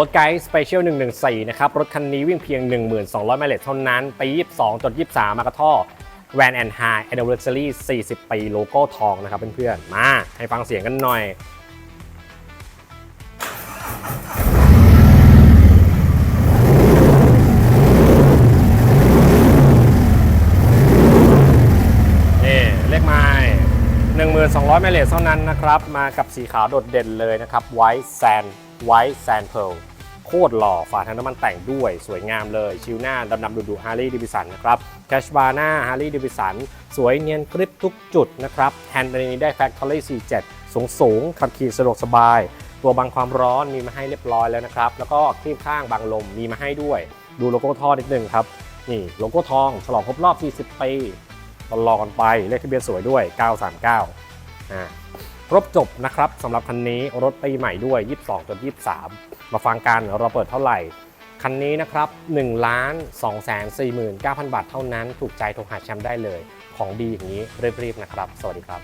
รถไกด์สเปเชียล114 นะครับ รถคันนี้วิ่งเพียง 1200ไมล์เลเท่านั้น ปี 22จด23 มากระท่อ Van and High Anniversary 40 ปีโลโก้ทองนะครับเพื่อนๆ มาให้ฟังเสียงกันหน่อยนี่เลขไม้1,200ไมล์เลเท่านั้นนะครับ มากับสีขาวโดดเด่นเลยนะครับไวท์แซน White Sand White Sand Pearl โคตรหล่อฝาทางน้ำมันแต่งด้วยสวยงามเลย ชิวหน้าดำๆดุๆ Harley Davidson นะครับแคชบาร์หน้า Harley Davidson สวยเนียนกริบทุกจุดนะครับแฮนด์อันนี้ได้ Factory C7 สูงสูงๆขับขี่สะดวกสบาย ตัวบังความร้อนมีมาให้เรียบร้อยแล้วนะครับ แล้วก็คลีบข้างบังลมมีมาให้ด้วย ดูโลโก้ท่อนิดนึงครับ นี่โลโก้ทองฉลองครบรอบ 40 ปีตลอดกันไปเลขทะเบียนสวยด้วย 939อ่า ครบจบนะครับสำหรับคันนี้รถปีใหม่ด้วย 22จน23 มาฟังกันเราเปิดเท่าไหร่ คันนี้นะครับ1ล้าน2แสน49,000 บาทเท่านั้น ถูกใจโทรหาแชมป์ได้เลย ของดีอย่างนี้รีบๆนะครับ สวัสดีครับ